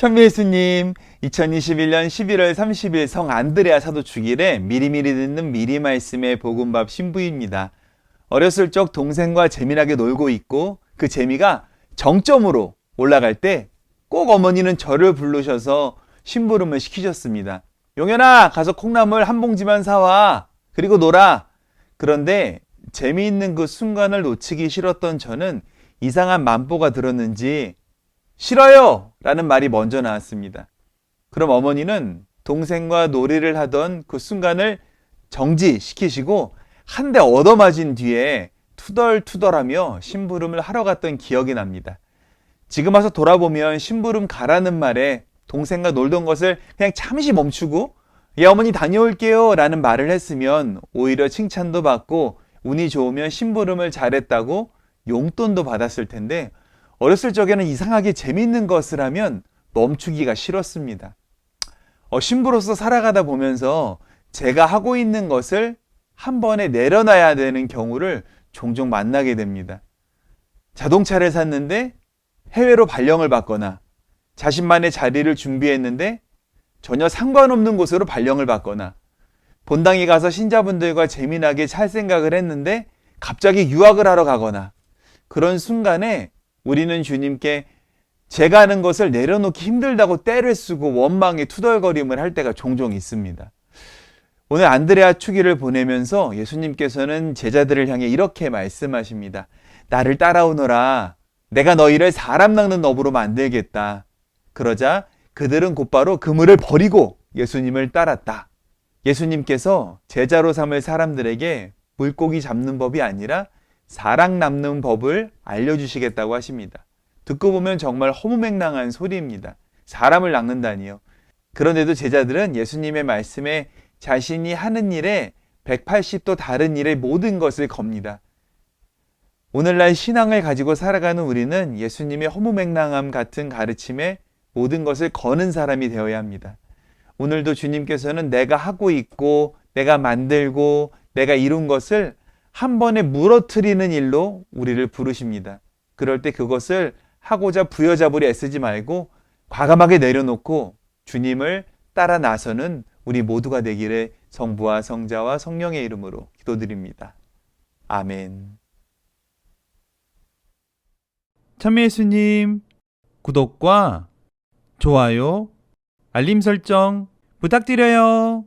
천미 예수님, 2021년 11월 30일 성 안드레아 사도 주길에 미리미리 듣는 미리 말씀의 복음밥 신부입니다. 어렸을 적 동생과 재미나게 놀고 있고 그 재미가 정점으로 올라갈 때 꼭 어머니는 저를 부르셔서 심부름을 시키셨습니다. 용현아, 가서 콩나물 한 봉지만 사와. 그리고 놀아. 그런데 재미있는 그 순간을 놓치기 싫었던 저는 이상한 만보가 들었는지 싫어요! 라는 말이 먼저 나왔습니다. 그럼 어머니는 동생과 놀이를 하던 그 순간을 정지시키시고 한 대 얻어맞은 뒤에 투덜투덜하며 심부름을 하러 갔던 기억이 납니다. 지금 와서 돌아보면 심부름 가라는 말에 동생과 놀던 것을 그냥 잠시 멈추고 예 어머니 다녀올게요 라는 말을 했으면 오히려 칭찬도 받고 운이 좋으면 심부름을 잘했다고 용돈도 받았을 텐데 어렸을 적에는 이상하게 재밌는 것을 하면 멈추기가 싫었습니다. 어, 신부로서 살아가다 보면서 제가 하고 있는 것을 한 번에 내려놔야 되는 경우를 종종 만나게 됩니다. 자동차를 샀는데 해외로 발령을 받거나 자신만의 자리를 준비했는데 전혀 상관없는 곳으로 발령을 받거나 본당에 가서 신자분들과 재미나게 살 생각을 했는데 갑자기 유학을 하러 가거나 그런 순간에 우리는 주님께 제가 하는 것을 내려놓기 힘들다고 떼를 쓰고 원망에 투덜거림을 할 때가 종종 있습니다. 오늘 안드레아 축일을 보내면서 예수님께서는 제자들을 향해 이렇게 말씀하십니다. 나를 따라오너라. 내가 너희를 사람 낚는 업으로 만들겠다. 그러자 그들은 곧바로 그물을 버리고 예수님을 따랐다. 예수님께서 제자로 삼을 사람들에게 물고기 잡는 법이 아니라 사랑 남는 법을 알려주시겠다고 하십니다. 듣고 보면 정말 허무맹랑한 소리입니다. 사람을 낚는다니요. 그런데도 제자들은 예수님의 말씀에 자신이 하는 일에 180도 다른 일의 모든 것을 겁니다. 오늘날 신앙을 가지고 살아가는 우리는 예수님의 허무맹랑함 같은 가르침에 모든 것을 거는 사람이 되어야 합니다. 오늘도 주님께서는 내가 하고 있고, 내가 만들고, 내가 이룬 것을 한 번에 무너뜨리는 일로 우리를 부르십니다. 그럴 때 그것을 하고자 부여잡으려 애쓰지 말고 과감하게 내려놓고 주님을 따라 나서는 우리 모두가 되기를 성부와 성자와 성령의 이름으로 기도드립니다. 아멘. 참예수님 구독과 좋아요, 알림 설정 부탁드려요.